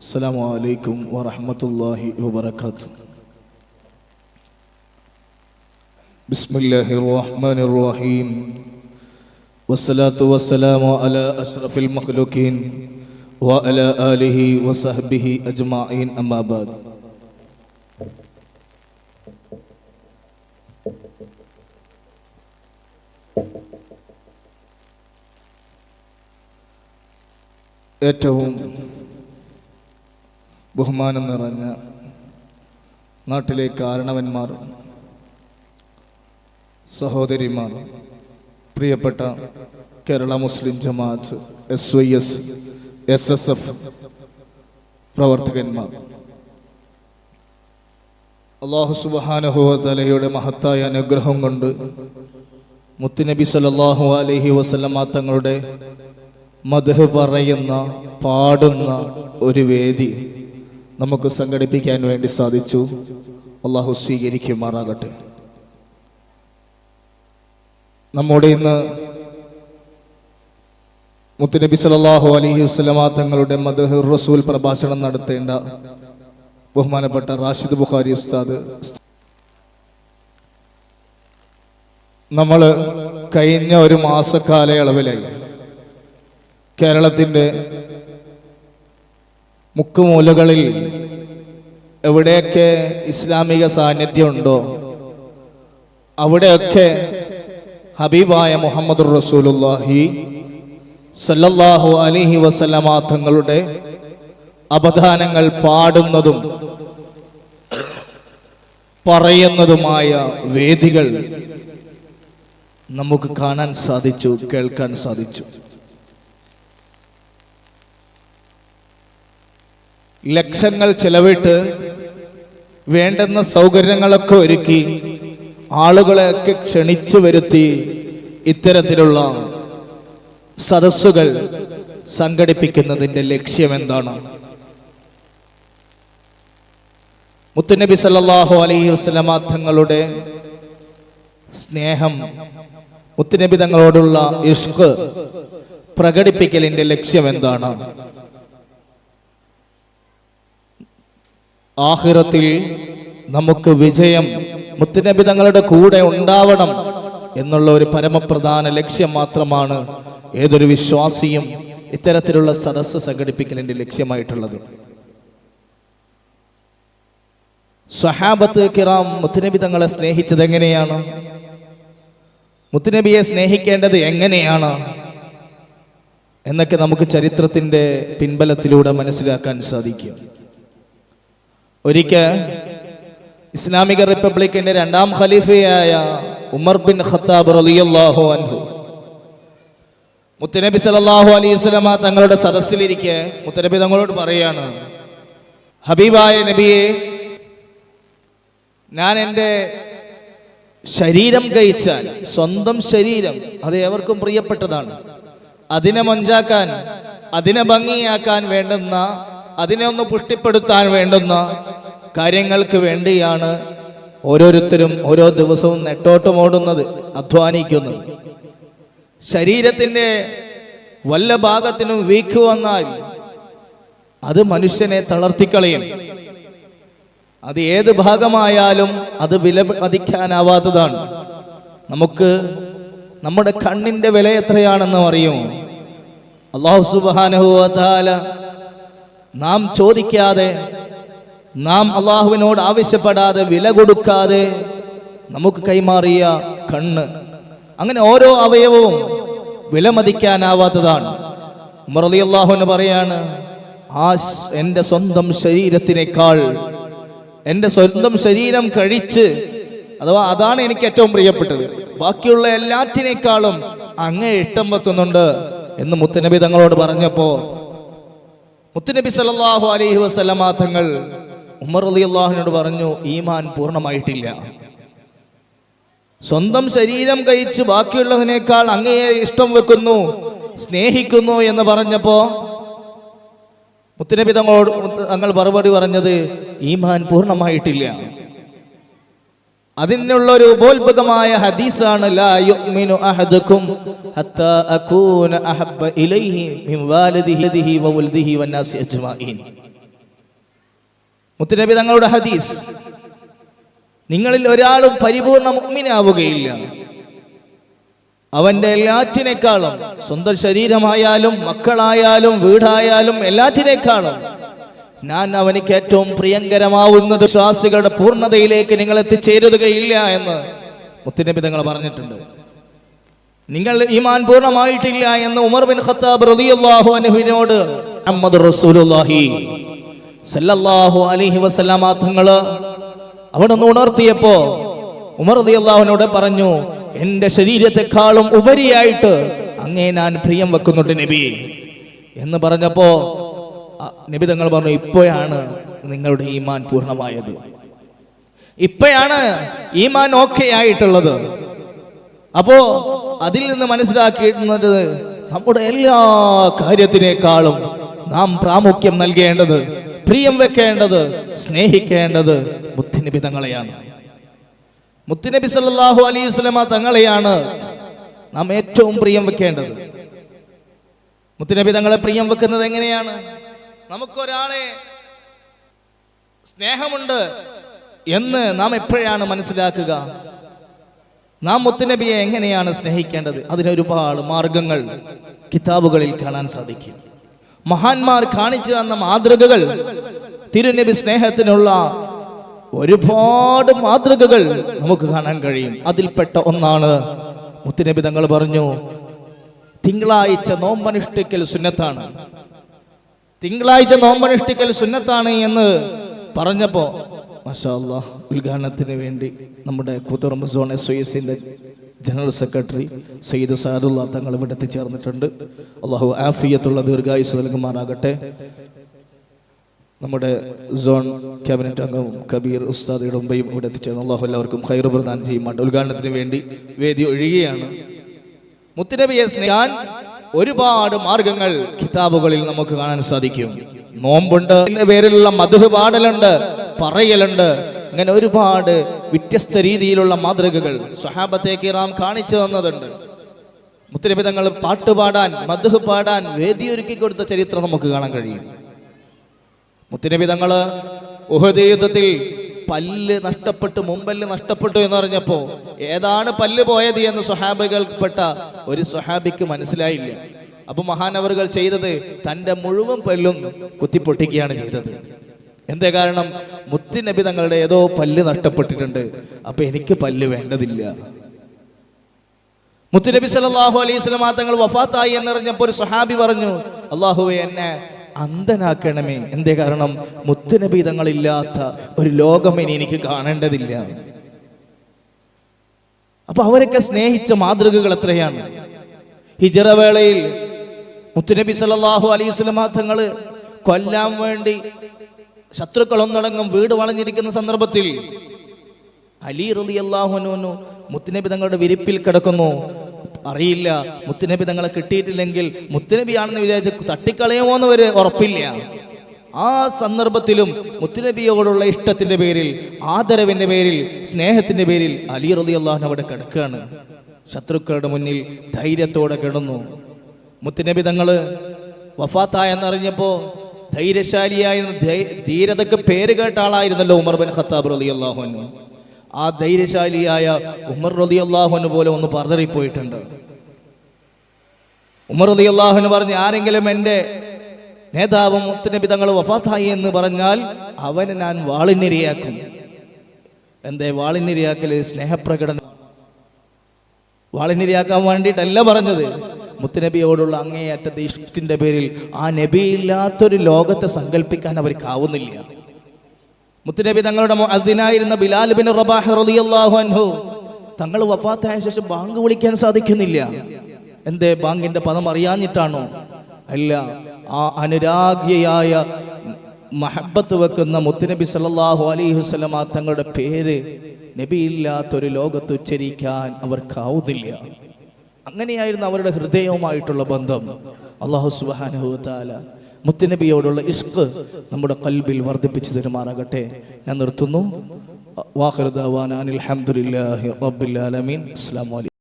السلام عليكم ورحمة الله وبركاته بسم الله الرحمن الرحيم والصلاة والسلام على أشرف المخلوقين وعلى آله وصحبه أجمعين أما بعد ഏറ്റവും ബഹുമാനം നിറഞ്ഞ നാട്ടിലെ കാരണവന്മാർ സഹോദരിമാർ പ്രിയപ്പെട്ട Kerala Muslim Jamaat S Y S S S F പ്രവർത്തകന്മാർ. അള്ളാഹു സുബാനഹുലയുടെ മഹത്തായ അനുഗ്രഹം കൊണ്ട് മുത്തുനബി സല്ലല്ലാഹു അലഹി വസല്ലമ തങ്ങളുടെ മധു പറയുന്ന പാടുന്ന ഒരു വേദി നമുക്ക് സംഘടിപ്പിക്കാൻ വേണ്ടി സാധിച്ചു. അള്ളാഹു സ്വീകരിക്കുമാറാകട്ടെ. നമ്മുടെ ഇന്ന് മുത്തുനബി സലാഹു അലഹി വസല്ലമ തങ്ങളുടെ മദഹ് റസൂൽ പ്രഭാഷണം നടത്തേണ്ട ബഹുമാനപ്പെട്ട റാഷിദ് ബുഖാരി ഉസ്താദ്. നമ്മൾ കഴിഞ്ഞ ഒരു മാസക്കാലയളവിലായി കേരളത്തിന്റെ മുക്കുമൂലകളിൽ എവിടെയൊക്കെ ഇസ്ലാമിക സാന്നിധ്യമുണ്ടോ അവിടെയൊക്കെ ഹബീബായ മുഹമ്മദ് റസൂലുല്ലാഹി സല്ലല്ലാഹു അലിഹി വസല്ലമ തങ്ങളുടെ അപദാനങ്ങൾ പാടുന്നതും പറയുന്നതുമായ വേദികൾ നമുക്ക് കാണാൻ സാധിച്ചു കേൾക്കാൻ സാധിച്ചു. ലക്ഷങ്ങൾ ചെലവിട്ട് വേണ്ടുന്ന സൗകര്യങ്ങളൊക്കെ ഒരുക്കി ആളുകളെയൊക്കെ ക്ഷണിച്ചു വരുത്തി ഇത്തരത്തിലുള്ള സദസ്സുകൾ സംഘടിപ്പിക്കുന്നതിന്റെ ലക്ഷ്യം എന്താണ് മുത്തുനബി സല്ലാഹു അലൈഹി വസല്ലമ തങ്ങളുടെ സ്നേഹം മുത്തുനബി തങ്ങളോടുള്ള ഇഷ്ക് പ്രകടിപ്പിക്കലിന്റെ ലക്ഷ്യം എന്താണ് ആഹിറത്തിൽ നമുക്ക് വിജയം മുത്തുനബി തങ്ങളുടെ കൂടെ ഉണ്ടാവണം എന്നുള്ള ഒരു പരമപ്രധാന ലക്ഷ്യം മാത്രമാണ് ഏതൊരു വിശ്വാസിയും ഇത്തരത്തിലുള്ള സദസ്സ് സംഘടിപ്പിക്കലിന്റെ ലക്ഷ്യമായിട്ടുള്ളത്. സഹാബത്ത് കിറാം മുത്തുനബി തങ്ങളെ സ്നേഹിച്ചത് എങ്ങനെയാണ്? മുത്തുനബിയെ സ്നേഹിക്കേണ്ടത് എങ്ങനെയാണ്? എന്നൊക്കെ നമുക്ക് ചരിത്രത്തിന്റെ പിൻബലത്തിലൂടെ മനസ്സിലാക്കാൻ സാധിക്കും. ഒരിക്കൽ ഇസ്ലാമിക റിപ്പബ്ലിക്കിന്റെ രണ്ടാം ഖലീഫയായ ഉമർ ബിൻ ഖത്താബ് റളിയല്ലാഹു അൻഹു. മുത്തനബി സല്ലല്ലാഹു അലൈഹി വസല്ലമ തങ്ങളുടെ സദസ്സിലിരിക്കെ മുത്തനബി തങ്ങളോട് പറയാണ് ഹബീബായ നബിയെ ഞാൻ എന്റെ ശരീരം കഴിച്ചാൽ സ്വന്തം ശരീരം അത് ഏവർക്കും പ്രിയപ്പെട്ടതാണ്. അതിനെ മൊഞ്ചാക്കാൻ അതിനെ ഭംഗിയാക്കാൻ വേണ്ടുന്ന അതിനെ ഒന്ന് പുഷ്ടിപ്പെടുത്താൻ വേണ്ടുന്ന കാര്യങ്ങൾക്ക് വേണ്ടിയാണ് ഓരോരുത്തരും ഓരോ ദിവസവും നെട്ടോട്ടമോടുന്നത് അധ്വാനിക്കുന്നത്. ശരീരത്തിന്റെ വല്ല ഭാഗത്തിനും വീക്ക് വന്നാൽ അത് മനുഷ്യനെ തളർത്തിക്കളയും. അത് ഏത് ഭാഗമായാലും അത് വില മതിക്കാനാവാത്തതാണ് നമുക്ക് നമ്മുടെ കണ്ണിന്റെ വില എത്രയാണെന്ന് അറിയുമോ? അള്ളാഹു സുബാനഹുല നാം ചോദിക്കാതെ നാം അള്ളാഹുവിനോട് ആവശ്യപ്പെടാതെ വില കൊടുക്കാതെ നമുക്ക് കൈമാറിയ കണ്ണ്. അങ്ങനെ ഓരോ അവയവവും വിലമതിക്കാനാവാത്തതാണ് മുറലി അള്ളാഹുവിന് പറയാണ് ആ എന്റെ സ്വന്തം ശരീരത്തിനേക്കാൾ എന്റെ സ്വന്തം ശരീരം കഴിച്ച് അഥവാ അതാണ് എനിക്ക് ഏറ്റവും പ്രിയപ്പെട്ടത് ബാക്കിയുള്ള എല്ലാറ്റിനേക്കാളും അങ്ങേ ഇഷ്ടം വെക്കുന്നുണ്ട് എന്ന് മുത്തനബി തങ്ങളോട് പറഞ്ഞപ്പോ മുത്തുനബി സല്ലല്ലാഹു അലൈഹി വസല്ലമ തങ്ങൾ ഉമർ അലി അള്ളാഹുവിനോട് പറഞ്ഞു ഈമാൻ പൂർണമായിട്ടില്ല. സ്വന്തം ശരീരം കഴിച്ച് ബാക്കിയുള്ളതിനേക്കാൾ അങ്ങയെ ഇഷ്ടം വെക്കുന്നു സ്നേഹിക്കുന്നു എന്ന് പറഞ്ഞപ്പോ മുത്തുനബി തങ്ങളോട് തങ്ങൾ മറുപടി പറഞ്ഞത് ഈമാൻ പൂർണമായിട്ടില്ല. അതിനുള്ള ഒരു ഉപോത്ഭകമായ ഹദീസാണ് ലാ യുഅ്മിനു ഹത്താ അകൂന അഹബ്ബ ഇലൈഹി മിൻ വാലിദിഹി വന്നാസി മുത്തുനബി തങ്ങളുടെ ഹദീസ് നിങ്ങളിൽ ഒരാളും പരിപൂർണ മുഅ്മിനാവുകയില്ല. അവന്റെ എല്ലാറ്റിനേക്കാളും സ്വന്തം ശരീരമായാലും മക്കളായാലും വീടായാലും എല്ലാറ്റിനേക്കാളും ഞാൻ അവനിക്ക് ഏറ്റവും പ്രിയങ്കരമാവുന്നത് വിശ്വാസികളുടെ പൂർണതയിലേക്ക് നിങ്ങൾ എത്തിച്ചേരുകയില്ല എന്ന് മുത്തുനബി തങ്ങൾ പറഞ്ഞിട്ടുണ്ട്. നിങ്ങൾ ഈമാൻ പൂർണമായിട്ടില്ല എന്ന് ഉമർ ബിൻ ഖത്താബ് റളിയല്ലാഹു അൻഹുവിനോട് മുഹമ്മദ് റസൂലുള്ളാഹി സല്ലല്ലാഹു അലൈഹി വസല്ലമ തങ്ങൾ അവിടെ ഉണർത്തിയപ്പോ ഉമർ റളിയല്ലാഹുവിനോട് പറഞ്ഞു എന്റെ ശരീരത്തെക്കാളും ഉപരിയായിട്ട് അങ്ങേ ഞാൻ പ്രിയം വെക്കുന്നുണ്ട് നബി. എന്ന് പറഞ്ഞപ്പോ നബി തങ്ങൾ പറഞ്ഞു ഇപ്പോഴാണ് നിങ്ങളുടെ ഈമാൻ പൂർണമായത്. ഇപ്പോഴാണ് ഈമാൻ ഓക്കെ ആയിട്ടുള്ളത്. അപ്പോ അതിൽ നിന്ന് മനസ്സിലാക്കിയിരുന്നത് നമ്മുടെ എല്ലാ കാര്യത്തിനേക്കാളും നാം പ്രാമുഖ്യം നൽകേണ്ടത് പ്രിയം വെക്കേണ്ടത് സ്നേഹിക്കേണ്ടത് മുത്തുനബി തങ്ങളെയാണ്. മുത്തുനബി സല്ലല്ലാഹു അലൈഹി വസല്ലമ തങ്ങളെയാണ് നാം ഏറ്റവും പ്രിയം വെക്കേണ്ടത്. മുത്തുനബി തങ്ങളെ പ്രിയം വെക്കുന്നത് എങ്ങനെയാണ്? നമുക്കൊരാളെ സ്നേഹമുണ്ട് എന്ന് നാം എപ്പോഴാണ് മനസ്സിലാക്കുക? നാം മുത്തുനബിയെ എങ്ങനെയാണ് സ്നേഹിക്കേണ്ടത്? അതിനൊരുപാട് മാർഗങ്ങൾ കിതാബുകളിൽ കാണാൻ സാധിക്കും. മഹാന്മാർ കാണിച്ചു തന്ന മാതൃകകൾ തിരുനബി സ്നേഹത്തിനുള്ള ഒരുപാട് മാതൃകകൾ നമുക്ക് കാണാൻ കഴിയും. അതിൽപ്പെട്ട ഒന്നാണ് മുത്തുനബി തങ്ങൾ പറഞ്ഞു തിങ്കളാഴ്ച നോമ്പനുഷ്ഠിക്കൽ സുന്നത്താണ്. തിങ്കളാഴ്ച നോമ്പനുഷ്ഠിക്കൽ സുന്നത്താണ് എന്ന് പറഞ്ഞപ്പോ മാഷാ അല്ലാഹ് ഉദ്ഘാടനത്തിന് വേണ്ടി നമ്മുടെ കുത്തുറമ്പ് ഒ എസിന്റെ ജനറൽ സെക്രട്ടറി സയ്യിദ് സാദുല്ലാ തങ്ങൾ ഇവിടെ എത്തിച്ചേർന്നിട്ടുണ്ട്. അള്ളാഹു ആഫിയത്തുള്ള ദീർഘായുസ് നൽകുമാറാകട്ടെ. നമ്മുടെ സോൺ ക്യാബിനറ്റ് അംഗം കബീർ ഉസ്താദ് ഇടുമ്പയും ഇവിടെ എത്തിച്ചേർന്നു. അള്ളാഹു എല്ലാവർക്കും ഹൈർ പ്രദാനം ചെയ്യുമാട്ടെ ഉദ്ഘാടനത്തിന് വേണ്ടി വേദി ഒഴിയുകയാണ്. മുത്തുനബിയെ ഞാൻ ഒരുപാട് മാർഗങ്ങൾ കിതാബുകളിൽ നമുക്ക് കാണാൻ സാധിക്കും. നോമ്പുണ്ട് ഇതിന്റെ പേരിലുള്ള മധുഹ് പാടലുണ്ട് പറയലുണ്ട്. ഇങ്ങനെ ഒരുപാട് വ്യത്യസ്ത രീതിയിലുള്ള മാതൃകകൾ സ്വഹാബത്തെ കിറാം കാണിച്ചു തന്നതുണ്ട്. മുത്തരപിതങ്ങൾ പാട്ടുപാടാൻ മധുഹ് പാടാൻ വേദി ഒരുക്കി കൊടുത്ത ചരിത്രം നമുക്ക് കാണാൻ കഴിയും. മുത്തരപിതങ്ങൾ ഉഹദ് യുദ്ധത്തിൽ പല്ല് നഷ്ടപ്പെട്ടു മുമ്പല്ല് നഷ്ടപ്പെട്ടു എന്ന് പറഞ്ഞപ്പോ ഏതാണ് പല്ല് പോയത് എന്ന് സ്വഹാബികൾപ്പെട്ട ഒരു സ്വഹാബിക്ക് മനസ്സിലായില്ല. അപ്പൊ മഹാനവറുകൾ ചെയ്തത് തന്റെ മുഴുവൻ പല്ലും കുത്തിപ്പൊട്ടിക്കുകയാണ് ചെയ്തത്. എന്തേ കാരണം? മുത്തിനബി തങ്ങളുടെ ഏതോ പല്ല് നഷ്ടപ്പെട്ടിട്ടുണ്ട്. അപ്പൊ എനിക്ക് പല്ല് വേണ്ടതില്ല. മുത്തുനബി സല്ലല്ലാഹു അലൈഹി വസല്ലം തങ്ങൾ വഫാത്തായി എന്നറിഞ്ഞപ്പോൾ ഒരു സ്വഹാബി പറഞ്ഞു അള്ളാഹുവെ എന്നെ അന്ധനാക്കണമേ. എന്തേ കാരണം? മുത്തുനബി തങ്ങളില്ലാത്ത ഒരു ലോകം ഇനി എനിക്ക് കാണേണ്ടതില്ല. അപ്പൊ അവരൊക്കെ സ്നേഹിച്ച മാതൃകകൾ എത്രയാണ്? ഹിജറ വേളയിൽ മുത്തുനബി സല്ലല്ലാഹു അലൈഹി തങ്ങൾ കൊല്ലാൻ വേണ്ടി ശത്രുക്കൾ ഒന്നടങ്ങും വീട് വളഞ്ഞിരിക്കുന്ന സന്ദർഭത്തിൽ അലി റലി അള്ളാഹുനു മുത്തുനബി തങ്ങളുടെ വിരിപ്പിൽ കിടക്കുന്നു. അറിയില്ല. മുത്തുനബി തങ്ങളെ കിട്ടിയിട്ടില്ലെങ്കിൽ മുത്തുനബി ആണെന്ന് വിചാരിച്ച് തട്ടിക്കളയുമോ എന്ന് ഒരു ഉറപ്പില്ല. ആ സന്ദർഭത്തിലും മുത്തുനബിയോടുള്ള ഇഷ്ടത്തിന്റെ പേരിൽ ആദരവിന്റെ പേരിൽ സ്നേഹത്തിന്റെ പേരിൽ അലി റലി അള്ളാഹു അവിടെ കിടക്കുകയാണ് ശത്രുക്കളുടെ മുന്നിൽ ധൈര്യത്തോടെ കിടന്നു. മുത്തുനബി തങ്ങൾ വഫാത്തായെന്നറിഞ്ഞപ്പോ ധൈര്യശാലിയായിരുന്ന ധീരതക്ക് പേര് കേട്ട ആളായിരുന്നല്ലോ ഉമർ ബിൻ ഖത്താബ് റലി അള്ളാഹുനു ആ ധൈര്യശാലിയായ ഉമർ റതി അള്ളാഹുന് പോലെ ഒന്ന് പതറിപ്പോയിട്ടുണ്ട്. ഉമർ റതി അള്ളാഹുന് പറഞ്ഞ് ആരെങ്കിലും എന്റെ നേതാവ് മുത്തനബി തങ്ങൾ വഫാത്തായി എന്ന് പറഞ്ഞാൽ അവനെ ഞാൻ വാളിനിരയാക്കും. എന്തേ വാളിനിരയാക്കൽ സ്നേഹപ്രകടനം. വാളിനിരയാക്കാൻ വേണ്ടിയിട്ടല്ല പറഞ്ഞത്. മുത്തുനബിയോടുള്ള അങ്ങേയറ്റത്തെ ഇഷ്കിന്റെ പേരിൽ ആ നബിയില്ലാത്തൊരു ലോകത്തെ സങ്കല്പിക്കാൻ അവർക്കാവുന്നില്ല മുത്തുനബി തങ്ങളുടെ അതിനായിരുന്ന ബിലാൽ ബിൻ റബാഹ് റളിയല്ലാഹു അൻഹു. തങ്ങൾ വഫാത്തായ ശേഷം ബാങ്ക് വിളിക്കാൻ സാധിക്കുന്നില്ല. എന്തേ ബാങ്കിന്റെ പദം അറിയാഞ്ഞിട്ടാണോ? അല്ല ആ അനുരാഗിയായ മഹബത്ത് വെക്കുന്ന മുത്തുനബി സല്ലല്ലാഹു അലൈഹി വസല്ലമ തങ്ങളുടെ പേര് നബിയില്ലാത്തൊരു ലോകത്ത് ഉച്ചരിക്കാൻ അവർക്കാവുന്നില്ല അങ്ങനെയായിരുന്നു അവരുടെ ഹൃദയവുമായിട്ടുള്ള ബന്ധം. അള്ളാഹു സുബ്ഹാനഹു വതആല മുത്തുനബിയോടുള്ള ഇഷ്ക് നമ്മുടെ കൽബിൽ വർദ്ധിപ്പിച്ചു തരുമാറാകട്ടെ. ഞാൻ നിർത്തുന്നു. വാഹൃദാൻ അനിൽ അലഹമുല്ലാഹി റബ്ബിൽ ആലമീൻ. അസ്സലാമു അലൈക്കും